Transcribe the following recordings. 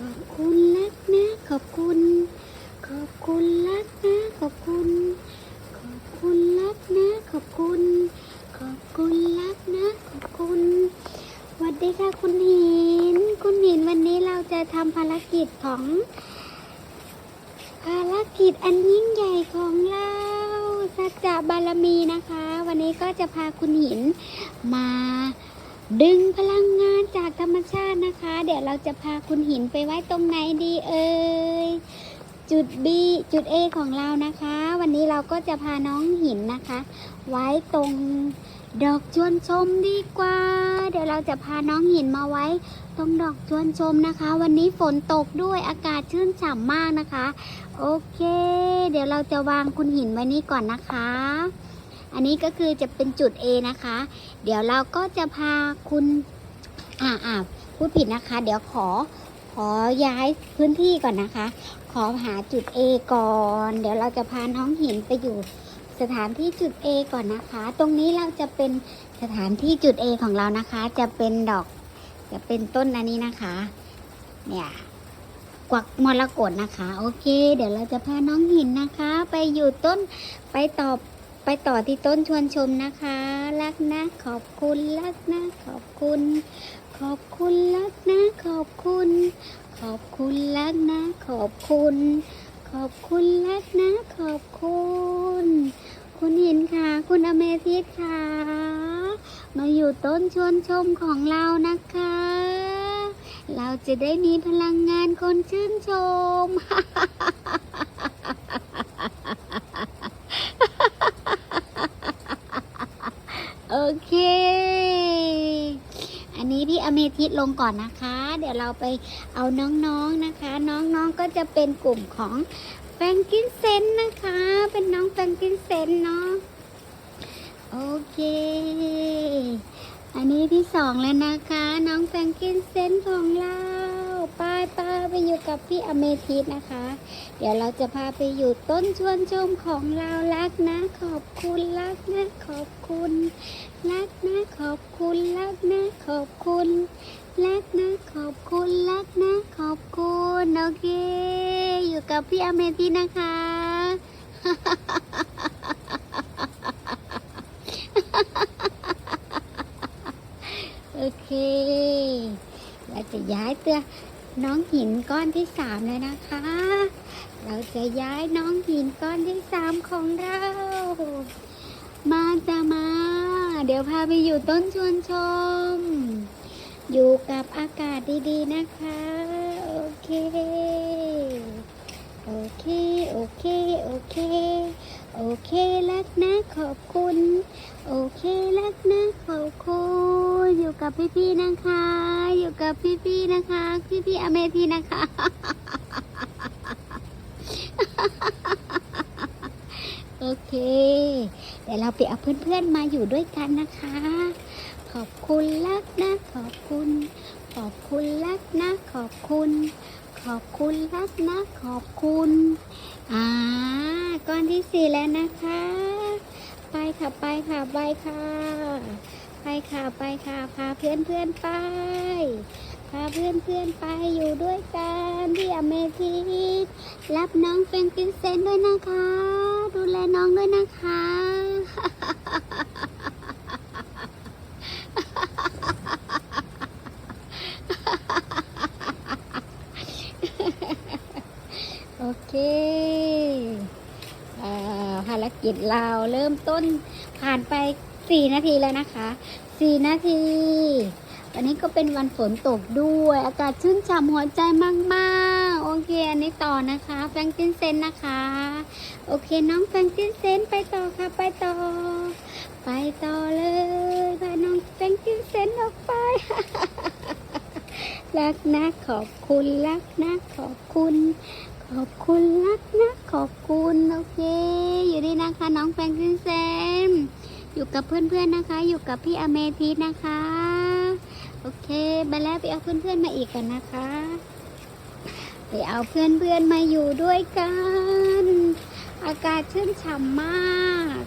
ขอบคุณรักนะ ขอบคุณ ขอบคุณรักนะ ขอบคุณ ขอบคุณรักนะ ขอบคุณ ขอบคุณรักนะ ขอบคุณสวัสดีค่ะคุณหิน คุณหินวันนี้เราจะทำภารกิจของ ภารกิจอันยิ่งใหญ่ของเราสัจจะบารมีนะคะ วันนี้ก็จะพาคุณหินมาดึงพลัง รรมชาตินะคะ เดี๋ยวเราจะพาคุณหินไปไว้ตรงไหนดีเอ่ยจุด B จุด A ของเรานะคะ วันนี้เราก็จะพาน้องหินนะคะ ไว้ตรงดอกชวนชมดีกว่า เดี๋ยวเราจะพาน้องหินมาไว้ ตรงดอกชวนชมนะคะ วันนี้ฝนตกด้วยอากาศชื่นฉ่ำมากนะคะ โอเค เดี๋ยวเราจะวางคุณหินไว้นี่ก่อนนะคะ อันนี้ก็คือจะเป็นจุด A นะคะ เดี๋ยวเราก็จะพาคุณ อ่าอ่าพูดผิดนะคะ เดี๋ยวขอขอย้ายพื้นที่ก่อนนะคะ ขอหาจุด A ก่อน เดี๋ยวเราจะพาน้องหินไปอยู่สถานที่จุด A ก่อนนะคะ ตรงนี้เราจะเป็นสถานที่จุด A ของเรานะคะ จะเป็นดอก จะเป็นต้นอันนี้นะคะ เนี่ยกวักมรกตนะคะ โอเค เดี๋ยวเราจะพาน้องหินนะคะ ไปอยู่ต้นไปต่อไปต่อที่ต้นชวนชมนะคะ รักนะ ขอบคุณรักนะ ขอบคุณ ขอบคุณรักนะขอบคุณ ขอบคุณรักนะขอบคุณ ขอบคุณรักนะขอบคุณ คุณห็นค่ะ คุณอเมทิสค่ะ มาอยู่ต้นชวนชมของเรานะคะ เราจะได้มีพลังงานคนชื่นชมโอเค นนี้พี่อเมทิสลงก่อนนะคะ เดี๋ยวเราไปเอาน้องๆนะคะ น้องๆก็จะเป็นกลุ่มของแฟรงกินเซนนะคะ เป็นน้องแฟรงกินเซนเนาะโอเค อันนี้ที่สองแล้วนะคะ น้องแฟรงกินเซนของเราป้ายป้าไปอยู่กับพี่อเมทิสนะคะ เดี๋ยวเราจะพาไปอยู่ต้นชวนชมของเรารักนะ ขอบคุณรักนะ ขอบคุณรักนะ ขอบคุณรักนะ ขอบคุณรักนะขอบคุณรักนะขอบคุณโอเค อยู่กับพี่อเมทิสนะคะ โอเคเราจะย้ายเตือน้องหินก้อนที่สามเลยนะคะ เราจะย้ายน้องหินก้อนที่สามของเรา มาจะมา เดี๋ยวพาไปอยู่ต้นชวนชม อยู่กับอากาศดีๆนะคะ โอเค โอเค โอเค โอเค โอเครักนะขอบคุณ โอเครักนะขอบคุณอยู่กับพี่ๆนะคะ อยู่กับพี่ๆนะคะ พี่ๆอเมทีนะคะ โอเค เดี๋ยวเราไปเอาเพื่อนๆมาอยู่ด้วยกันนะคะ ขอบคุณรักนะขอบคุณ ขอบคุณรักนะขอบคุณ ขอบคุณรักนะขอบคุณ อ่าก้อนที่สี่แล้วนะคะ ไปค่ะไปค่ะไปค่ะ ไปค่ะไปค่ะพาเพื่อนๆไปาเพื่อนเพื่อนๆไปอยู่ด้วยกันที่อเมทีสรับน้องเฟรนกินเซนด้วยนะคะ ดูแลน้องด้วยนะคะ โอเคภารกิจเราเริ่มต้นผ่านไป4นาทีแล้วนะคะ4นาที วันนี้ก็เป็นวันฝนตกด้วย อากาศชื่นฉ่ำหัวใจมากๆ โอเค อันนี้ต่อนะคะแฟรงกินเซนนะคะ โอเคน้องแฟรงกินเซนไปต่อค่ะไปต่อ ไปต่อเลยพาน้องแฟรงกินเซนออกไป รักนะขอบคุณรักนะขอบคุณ ขอบคุณรักนะขอบคุณโอเค อยู่ดีนะคะน้องแฟรงกินเซนอยู่กับเพื่อนๆนะคะ อยู่กับพี่อเมทิสนะคะ โอเคไปแล้วไปเอาเพื่อนๆมาอีกกันนะคะ ไปเอาเพื่อนๆมาอยู่ด้วยกัน อากาศชื่นฉ่ำมาก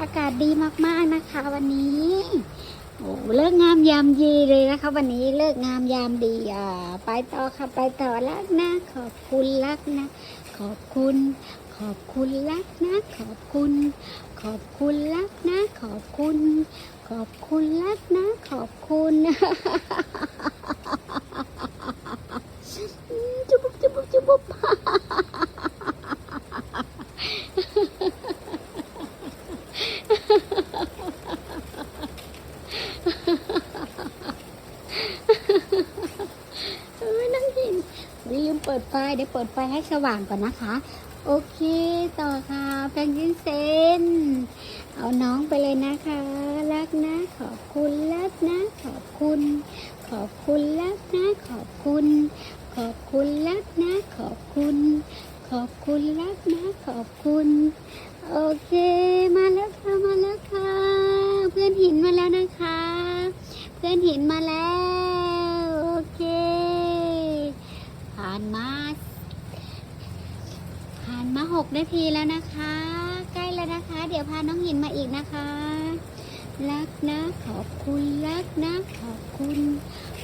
อากาศดีมากๆนะคะ วันนี้โอ้เลิกงามยามดีเลยนะคะ วันนี้เลิกงามยามดีอ่าไปต่อค่ะไปต่อรักนะ ขอบคุณรักนะ ขอบคุณ ขอบคุณรักนะ ขอบคุณ ขอบคุณรักนะ ขอบคุณ ขอบคุณรักนะ ขอบคุณจุบุบจุบุบจุบุบนั่งหินลืมเปิดไฟเดี๋ยวเปิดไฟให้สว่างก่อนนะคะ โอเค ต่อค่ะแฟรงกินเซน เอาน้องไปเลยนะคะ รักนะ ขอบคุณรักนะ ขอบคุณ ขอบคุณรักนะ ขอบคุณ ขอบคุณรักนะ ขอบคุณ ขอบคุณรักนะ ขอบคุณ โอเค มาแล้วค่ะมาแล้วค่ะ เพื่อนหินมาแล้วนะคะ เพื่อนหินมาแล้ว โอเค ผ่านมาานมาหกนาทีแล้วนะคะ ใกล้แล้วนะคะ เดี๋ยวพาน้องหินมาอีกนะคะ รักนะขอบคุณรักนะขอบคุณ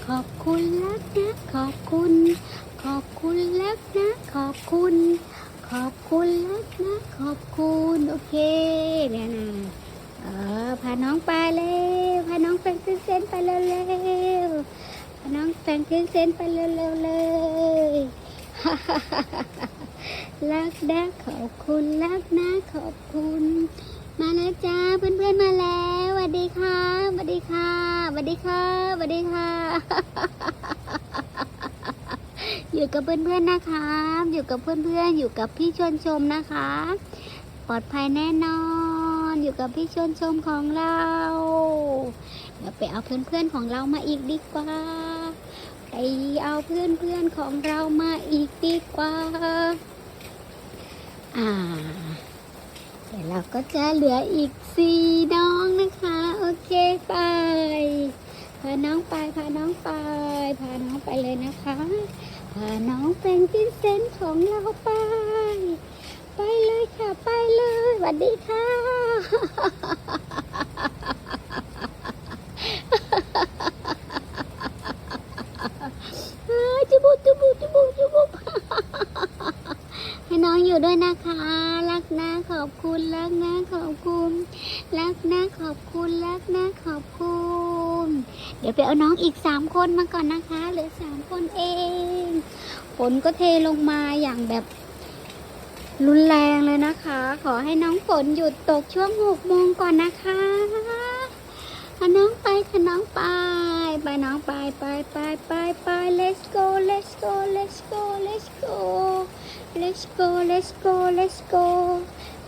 ขอบคุณรักนะขอบคุณ ขอบคุณรักนะขอบคุณ ขอบคุณรักนะขอบคุณโอเคเนี่ยนะเออพาน้องไปเลยพาน้องแฟงขึ้นเส้นไปเร็วๆพาน้องแฟงขึ้นเส้นไปเร็วๆเลย รักนะขอบคุณรักนะขอบคุณ มาแล้วจ้าเพื่อนๆมาแล้วสวัสดีค่ะสวัสดีค่ะสวัสดีค่ะสวัสดีค่ะ อยู่กับเพื่อนๆนะคะ อยู่กับเพื่อนๆอยู่กับพี่ชวนชมนะคะ ปลอดภัยแน่นอน อยู่กับพี่ชวนชมของเราเดี๋ยวไปเอาเพื่อนๆของเรามาอีกดีกว่าไปเอาเพื่อนๆของเรามาอีกดีกว่า อ่า เดี๋ยวเราก็จะเหลืออีกสี่น้องนะคะ โอเคไป พาน้องไป พาน้องไป พาน้องไปเลยนะคะ พาน้องเป็นกินเซนของเราไป ไปเลยค่ะ ไปเลยสวัสดีค่ะ เอ้ยจุบุจุบุจุบุจุบุ ให้น้องอยู่ด้วยนะคะ รักนะขอบคุณรักนะขอบคุณ รักนะขอบคุณรักนะขอบคุณ เดี๋ยวไปเอาน้องอีกสามคนมาก่อนนะคะเหลือสามคนเองฝนก็เทลงมาอย่างแบบรุนแรงเลยนะคะ ขอให้น้องฝนหยุดตกช่วงหกโมงก่อนนะคะพาน้องไปค่ะน้องไป ไปน้องไปไปไปไปไป let's go let's go let's go let's go let's go let's go let's go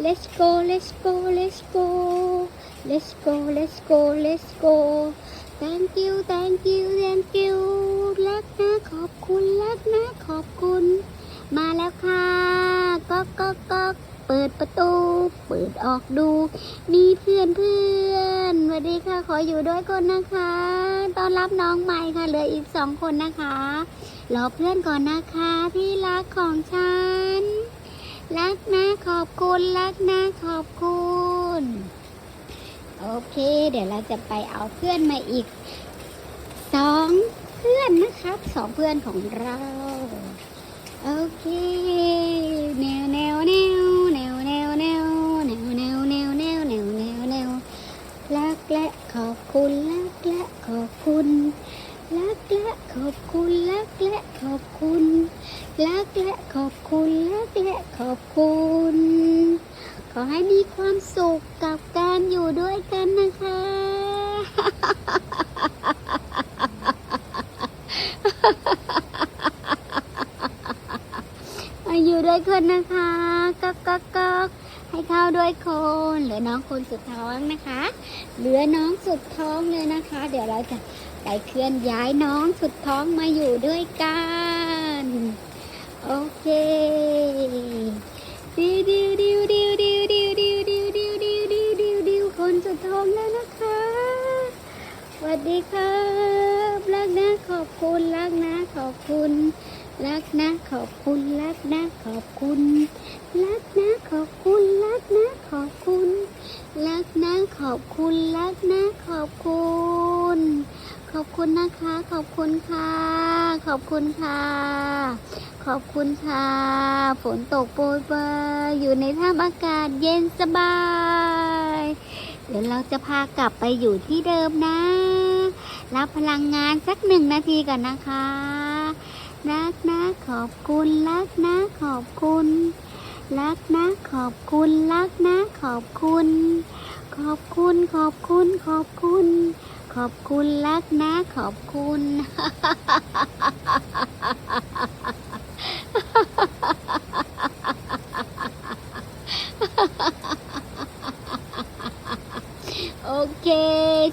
let's go let's go let's go let's go let's go let's go thank you thank you thank you รักนะขอบคุณรักนะขอบคุณ มาแล้วค่ะก๊อกก๊อกก๊อกเปิดประตู เปิดออกดู มีเพื่อนเพื่อนสวัสดีค่ะ ขออยู่ด้วยคนนะคะต้อนรับน้องใหม่ค่ะ เหลืออีกสองคนนะคะ รอเพื่อนก่อนนะคะที่รักของฉัน รักนะขอบคุณรักนะขอบคุณ โอเค เดี๋ยวเราจะไปเอาเพื่อนมาอีกสองเพื่อนนะครับสองเพื่อนของเรา โอเคแนวแนวแนวแนวแนวแนวแนวแนวแนวแนวแนวแนวแนวรักและขอบคุณรักและขอบคุณรักและขอบคุณรักและขอบคุณ รักและขอบคุณรักและขอบคุณ ขอให้มีความสุขกับการอยู่ด้วยกันนะคะมาอยู่ด้วยคนนะคะก๊อกก๊อกก๊อกให้เข้าด้วยคนเหลือน้องคนสุดท้องนะคะ เหลือน้องสุดท้องเลยนะคะ เดี๋ยวเราจะไปเคลื่อนย้ายน้องสุดท้องมาอยู่ด้วยกัน ดีครับรักนะขอบคุณรักนะขอบคุณรักนะขอบคุณรักนะขอบคุณรักนะขอบคุณรักนะขอบคุณรักนะขอบคุณรักนะขอบคุณขอบคุณนะคะ ขอบคุณค่ะ ขอบคุณค่ะ ขอบคุณค่ะ ฝนตกโปรยปรยอยู่ในท่ามอากาศเย็นสบาย เดี๋ยวเราจะพากลับไปอยู่ที่เดิมนะ รับพลังงานสักหนึ่งนาทีก่อนนะคะ รักนะขอบคุณ รักนะขอบคุณ รักนะขอบคุณ รักนะขอบคุณ ขอบคุณขอบคุณขอบคุณ ขอบคุณรักนะขอบคุณโอ เค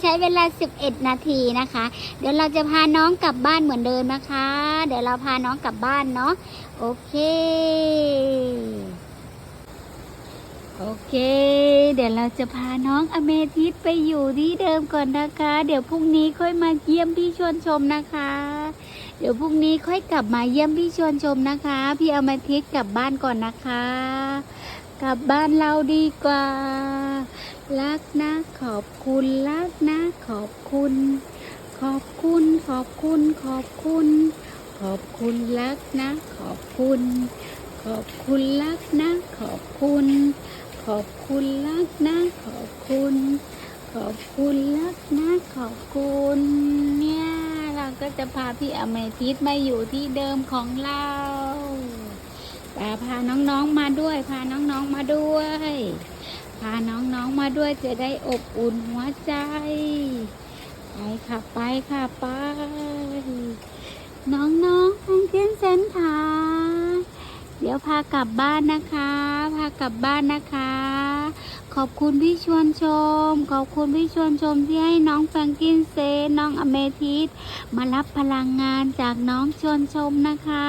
ใช้เวลา 11 นาทีนะคะ เดี๋ยวเราจะพาน้องกลับบ้านเหมือนเดิมนะคะ เดี๋ยวเราพาน้องกลับบ้านเนาะโอเค โอเค เดี๋ยวเราจะพาน้องอเมทิสไปอยู่ที่เดิมก่อนนะคะ เดี๋ยวพรุ่งนี้ค่อยมาเยี่ยมพี่ชวนชมนะคะเดี๋ยวพรุ่งนี้ค่อยกลับมาเยี่ยมพี่ชวนชมนะคะ พี่อเมทิสกลับบ้านก่อนนะคะ กลับบ้านเราดีกว่า รักนะขอบคุณ รักนะขอบคุณ ขอบคุณ ขอบคุณ ขอบคุณ ขอบคุณรักนะ ขอบคุณ ขอบคุณรักนะ ขอบคุณ ขอบคุณรักนะ ขอบคุณ ขอบคุณรักนะ ขอบคุณ เนี่ยเราก็จะพาพี่อเมทิสมาอยู่ที่เดิมของเรา แต่พาน้องๆมาด้วย พาน้องๆมาด้วย พาน้องๆมาด้วยจะได้อบอุ่นหัวใจไปค่ะไปค่ะไปน้องๆแพนเกนเซนค่ะเดี๋ยวพากลับบ้านนะคะ พากลับบ้านนะคะ ขอบคุณพี่ชวนชม ขอบคุณพี่ชวนชมที่ให้น้องแฟรงกินเซนน้องอเมทิสมารับพลังงานจากน้องชวนชมนะคะ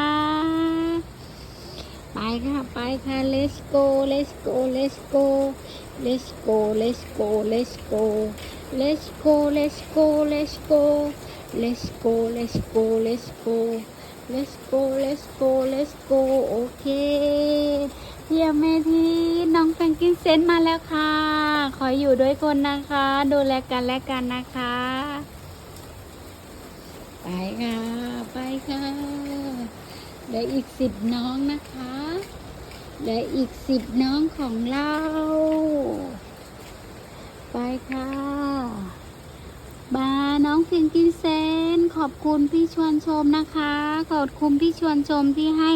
ไปค่ะ ไปค่ะ let's go let's go let's go let's go let's go let's go let's go let's go let's go let's go let's go let's go let's go let's go let's go โอเคเยี่ยมแม่ที่น้องแฟงกินเซนมาแล้วค่ะ ขออยู่ด้วยคนนะคะ ดูแลกันและกันนะคะ ไปค่ะ ไปค่ะเหลืออีกสิบน้องนะคะ เหลืออีกสิบน้องของเรา ไปค่ะ บาน้องฟิงกินเซน ขอบคุณพี่ชวนชมนะคะ ขอบคุณพี่ชวนชมที่ให้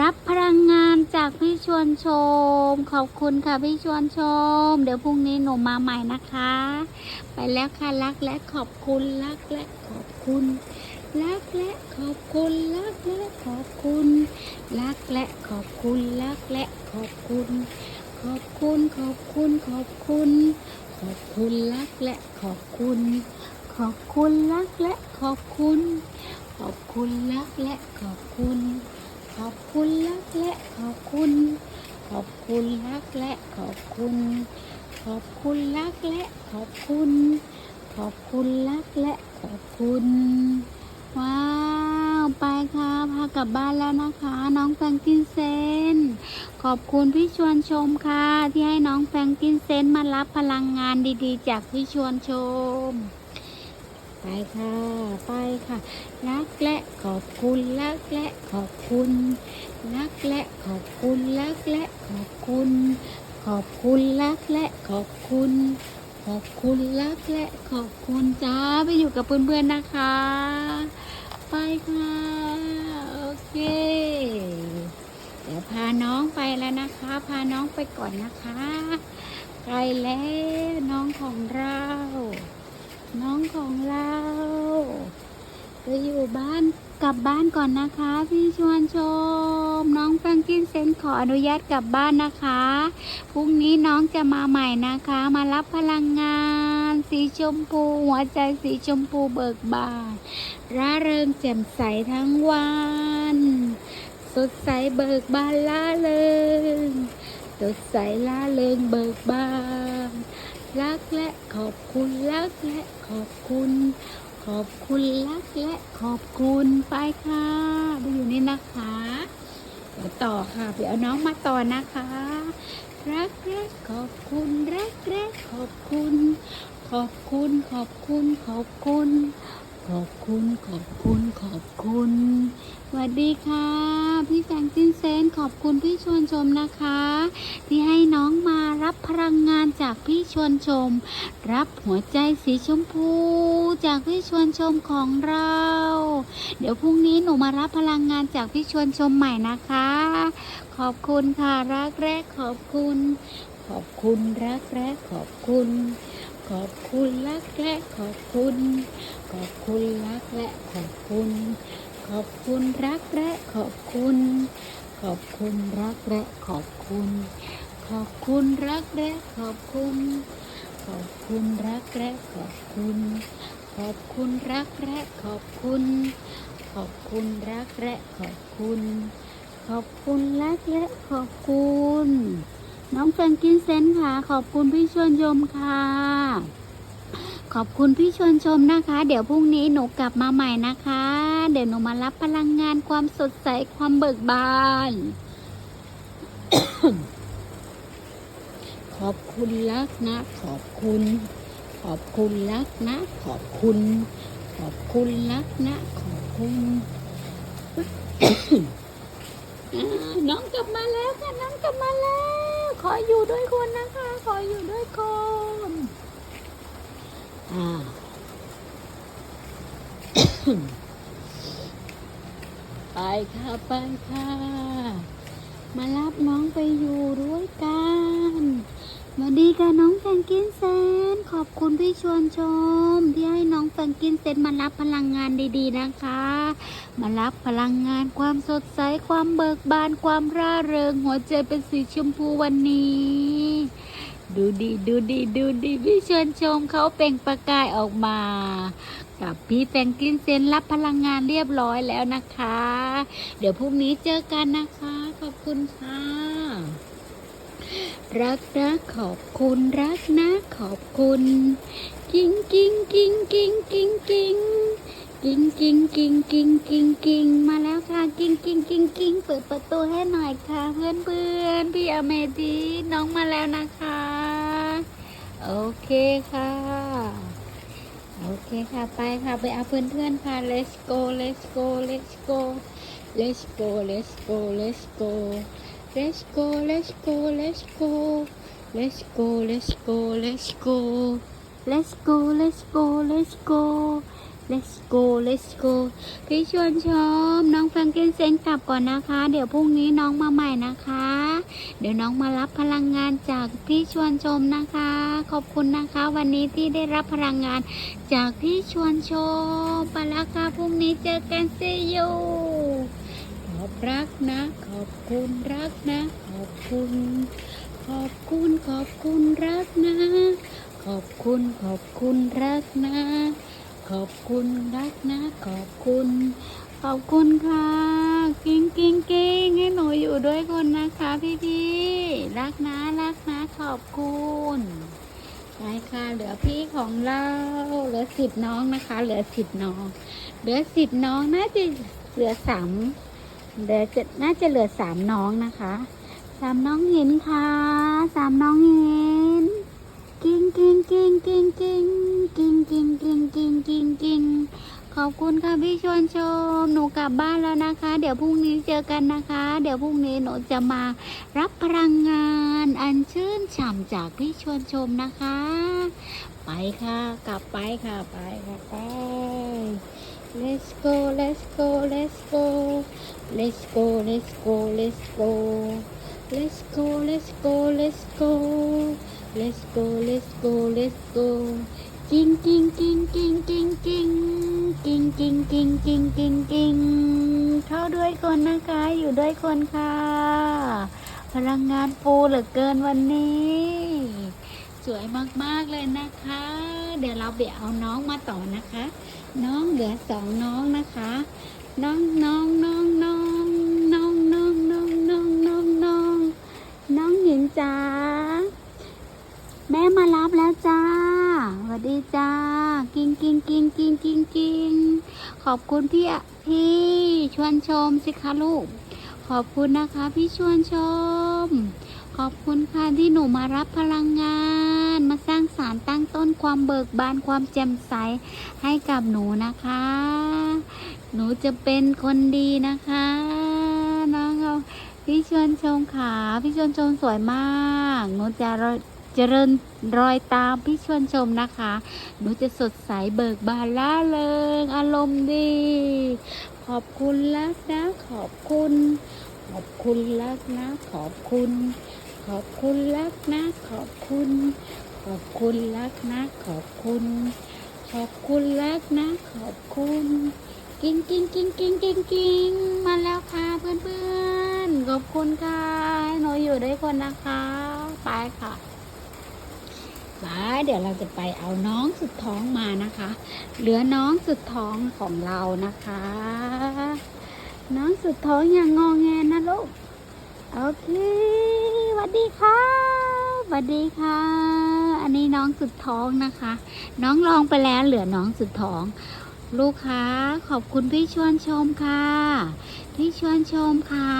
รับพลังงานจากพี่ชวนชม ขอบคุณค่ะพี่ชวนชม เดี๋ยวพรุ่งนี้หนูมาใหม่นะคะ ไปแล้วค่ะรักและขอบคุณรักและขอบคุณ รักและขอบคุณรักและขอบคุณรักและขอบคุณรักและขอบคุณ ขอบคุณขอบคุณขอบคุณ ขอบคุณรักและขอบคุณ ขอบคุณรักและขอบคุณ ขอบคุณรักและขอบคุณ ขอบคุณรักและขอบคุณ ขอบคุณรักและขอบคุณ ขอบคุณรักและขอบคุณขอบคุณรักและขอบคุณ ว้าว ไปค่ะ พากลับบ้านแล้วนะคะ น้องแฟรงกินเซน ขอบคุณพี่ชวนชมค่ะ ที่ให้น้องแฟรงกินเซนมารับพลังงานดีๆ จากพี่ชวนชม ไปค่ะ ไปค่ะ รักและขอบคุณรักและขอบคุณรักและขอบคุณรักและขอบคุณ ขอบคุณรักและขอบคุณ ขอบคุณรักและขอบคุณจ้าไปอยู่กับเพื่อนๆนะคะ ไปค่ะ โอเค เดี๋ยวพาน้องไปแล้วนะคะ พาน้องไปก่อนนะคะไกลแล้วน้องของเรา น้องของเรา ไปอยู่บ้าน กลับบ้านก่อนนะคะ พี่ชวนชม น้องแฟรงกินเซนขออนุญาตกลับบ้านนะคะพรุ่งนี้น้องจะมาใหม่นะคะ มารับพลังงาน สีชมพูหัวใจสีชมพูเบิกบานร่าเริงแจ่มใสทั้งวัน สดใสเบิกบานล่าเริงสดใสล่าเริงเบิกบานรักและขอบคุณรักและขอบคุณ ขอบคุณรักและขอบคุณไปค่ะไปอยู่นี่นะคะเดี๋ยวต่อค่ะเดี๋ยวเอาน้องมาต่อนะคะ รักและขอบคุณรักและขอบคุณ ขอบคุณขอบคุณขอบคุณ ขอบคุณ ขอบคุณ ขอบคุณสวัสดีค่ะ พี่แฟงจินเซน ขอบคุณพี่ชวนชมนะคะ ที่ให้น้องมารับพลังงานจากพี่ชวนชม รับหัวใจสีชมพู จากพี่ชวนชมของเรา เดี๋ยวพรุ่งนี้หนูมารับพลังงานจากพี่ชวนชมใหม่นะคะ ขอบคุณค่ะรักแรกขอบคุณ ขอบคุณรักแรกขอบคุณ ขอบคุณรักและขอบคุณ ขอบคุณรักและขอบคุณ ขอบคุณรักและขอบคุณ ขอบคุณรักและขอบคุณ ขอบคุณรักและขอบคุณ ขอบคุณรักและขอบคุณ ขอบคุณรักและขอบคุณ ขอบคุณรักและขอบคุณ ขอบคุณรักและขอบคุณ น้องแฟรงกินเซนค่ะ ขอบคุณพี่ชวนยมค่ะ ขอบคุณพี่ชวนชมนะคะ เดี๋ยวพรุ่งนี้หนูกลับมาใหม่นะคะ เดี๋ยวหนูมารับพลังงานความสดใสความเบิกบาน ขอบคุณรักนะ ขอบคุณ ขอบคุณรักนะ ขอบคุณ ขอบคุณรักนะ ขอบคุณน้องกลับมาแล้วค่ะ น้องกลับมาแล้ว ขออยู่ด้วยคนนะคะ ขออยู่ด้วยคนอ่าไปค่ะไปค่ะ มารับน้องไปอยู่ด้วยกัน วัสดีค่ะน้องแฟรงกินเซน ขอบคุณพี่ชวนชม ที่ให้น้องแฟรงกินเซนมารับพลังงานดีๆนะคะ มารับพลังงานความสดใสความเบิกบานความร่าเริง หัวใจเป็นสีชมพูวันนี้ ดูดีดูดีดูดีพี่ชวนชมเขาเปล่งประกายออกมากับพี่แฟรงกินเซนรับพลังงานเรียบร้อยแล้วนะคะ เดี๋ยวพรุ่งนี้เจอกันนะคะ ขอบคุณค่ะ รักนะขอบคุณรักนะขอบคุณกิ้งกิ้งกิ้งกิ้งกิ้งกิ้งกิ้งกิ้งกิ้งกิ้งกิ้งกิ้งมาแล้วค่ะกิ้งกิ้งกิ้งกิ้งเปิดประตูให้หน่อยค่ะ เพื่อนเพื่อนพี่อเมดีน้องมาแล้วนะคะ โอเคค่ะ โอเคค่ะไปค่ะไปเอาเพื่อนเพื่อนค่ะ let's go let's go let's go let's go let's go let's go let's go let's go let's go let's go let's go let's go let's go let's go let's go let's go let's go พี่ชวนชม น้องแฟรงเกนเซนกลับก่อนนะคะ เดี๋ยวพรุ่งนี้น้องมาใหม่นะคะ เดี๋ยวน้องมารับพลังงานจากพี่ชวนชมนะคะ ขอบคุณนะคะ วันนี้ที่ได้รับพลังงานจากพี่ชวนชม ไปแล้วค่ะพรุ่งนี้เจอกันซียูข อบรักนะ ขอบคุณรักนะ ขอบคุณ ขอบคุณขอบคุณรักนะ ขอบคุณขอบคุณรักนะ ขอบคุณรักนะ ขอบคุณ ขอบคุณค่ะกิ้งกิ้งกิ้งให้หนูอยู่ด้วยคนนะคะพี่พี่รักนะรักนะ ขอบคุณไปค่ะเหลือพี่ของเราเหลือสิบน้องนะคะ เหลือสิบน้อง เหลือสิบน้องน่าจะเหลือสาม เหลือจะน่าจะเหลือสามน้องนะคะสามน้องเห็นค่ะสามน้องเห็นกิ้งกิ้งกิ้งกิ้งกิ้งกิ้งกิ้งกิ้งกิ้งกิ้งกิ้งขอบคุณค่ะพี่ชวนชม หนูกลับบ้านแล้วนะคะ เดี๋ยวพรุ่งนี้เจอกันนะคะ เดี๋ยวพรุ่งนี้หนูจะมารับพลังงานอันชื่นฉ่ำจากพี่ชวนชมนะคะ ไปค่ะ กลับไปค่ะ ไปค่ะไป let's go let's go let's go let's go let's go let's go let's go let's go let's go let's go let's go let's go กิ้งกิ้งกิ้งกิ้งกิ้งกิ้งกิ้งกิ้งกิ้งกิ้งกิ้งกิ้งเข้าด้วยคนนะคะ อยู่ด้วยคนค่ะ พลังงานฟูเหลือเกินวันนี้ สวยมากๆเลยนะคะ เดี๋ยวเราไปเอาน้องมาต่อนะคะ น้องเหลือสองน้องนะคะ น้องน้องน้อง จ๋าแม่มารับแล้วจ้าสวัสดีจ้า กิ้งกิ้งกิ้งกิ้งกิ้งกิ้งขอบคุณพี่อะพี่ชวนชมสิคะลูก ขอบคุณนะคะพี่ชวนชม ขอบคุณค่ะที่หนูมารับพลังงาน มาสร้างสารตั้งต้นความเบิกบานความแจ่มใสให้กับหนูนะคะ หนูจะเป็นคนดีนะคะ พี่ชวนชมขาพี่ชวนชมสวยมากหนูจะรอยเจริญรอยตามพี่ชวนชมนะคะ หนูจะสดใสเบิกบานล่าเริงอารมณ์ดี ขอบคุณลักนะ ขอบคุณ ขอบคุณลักนะ ขอบคุณ ขอบคุณลักนะ ขอบคุณ ขอบคุณลักนะ ขอบคุณ ขอบคุณลักนะ ขอบคุณ กิ้งกิ้งกิ้งกิ้งกิ้งกิ้งมาแล้วค่ะเพื่อนเพื่อน ๆขอบคุณค่ะให้หนูอยู่ด้วยคนนะคะไปค่ะไปเดี๋ยวเราจะไปเอาน้องสุดท้องมานะคะ เหลือน้องสุดท้องของเรานะคะ น้องสุดท้องอย่างงองแงนะลูกโอเคสวัสดีค่ะสวัสดีค่ะ อันนี้น้องสุดท้องนะคะ น้องลองไปแล้วเหลือน้องสุดท้อง ลูกค้า ขอบคุณพี่ชวนชมค่ะ พี่ชวนชมค่ะ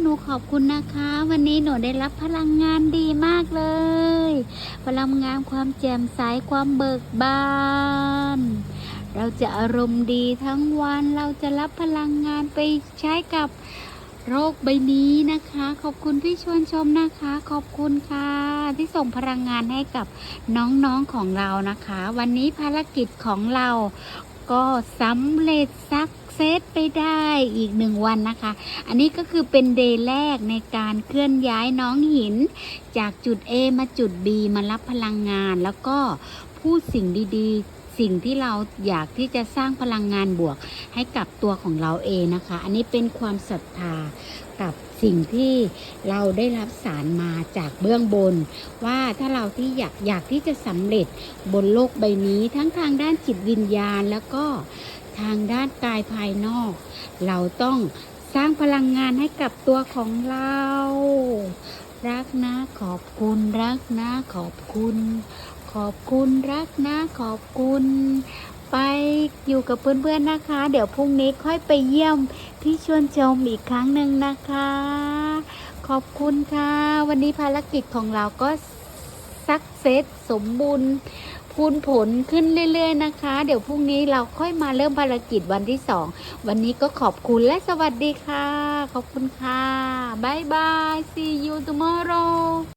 หนูขอบคุณนะคะ วันนี้หนูได้รับพลังงานดีมากเลย พลังงานความแจ่มใสความเบิกบาน เราจะอารมณ์ดีทั้งวันเราจะรับพลังงานไปใช้กับโรคใบนี้นะคะ ขอบคุณพี่ชวนชมนะคะ ขอบคุณค่ะ ที่ส่งพลังงานให้กับน้องๆของเรานะคะ วันนี้ภารกิจของเรา ก็สำเร็จสักเซตไปได้อีกหนึ่งวันนะคะ อันนี้ก็คือเป็นเดย์แรกในการเคลื่อนย้ายน้องหิน จากจุด A มาจุด B มารับพลังงาน แล้วก็พูดสิ่งดีๆ สิ่งที่เราอยากที่จะสร้างพลังงานบวกให้กับตัวของเราเองนะคะ อันนี้เป็นความศรัทธากับ สิ่งที่เราได้รับสารมาจากเบื้องบน ว่าถ้าเราที่อยากอยากที่จะสำเร็จบนโลกใบนี้ ทั้งทางด้านจิตวิญญาณ แล้วก็ทางด้านกายภายนอก เราต้องสร้างพลังงานให้กับตัวของเรา รักนะขอบคุณรักนะขอบคุณ ขอบคุณรักนะขอบคุณ ไปอยู่กับเพื่อนๆนะคะ เดี๋ยวพรุ่งนี้ค่อยไปเยี่ยมพี่ชวนชมอีกครั้งหนึ่งนะคะ ขอบคุณค่ะ วันนี้ภารกิจของเราก็สักเซสสมบูรณ์พูนผลขึ้นเรื่อย ๆ นะคะ เดี๋ยวพรุ่งนี้เราค่อยมาเริ่มภารกิจวันที่สอง วันนี้ก็ขอบคุณและสวัสดีค่ะ ขอบคุณค่ะ บ๊ายบาย see you tomorrow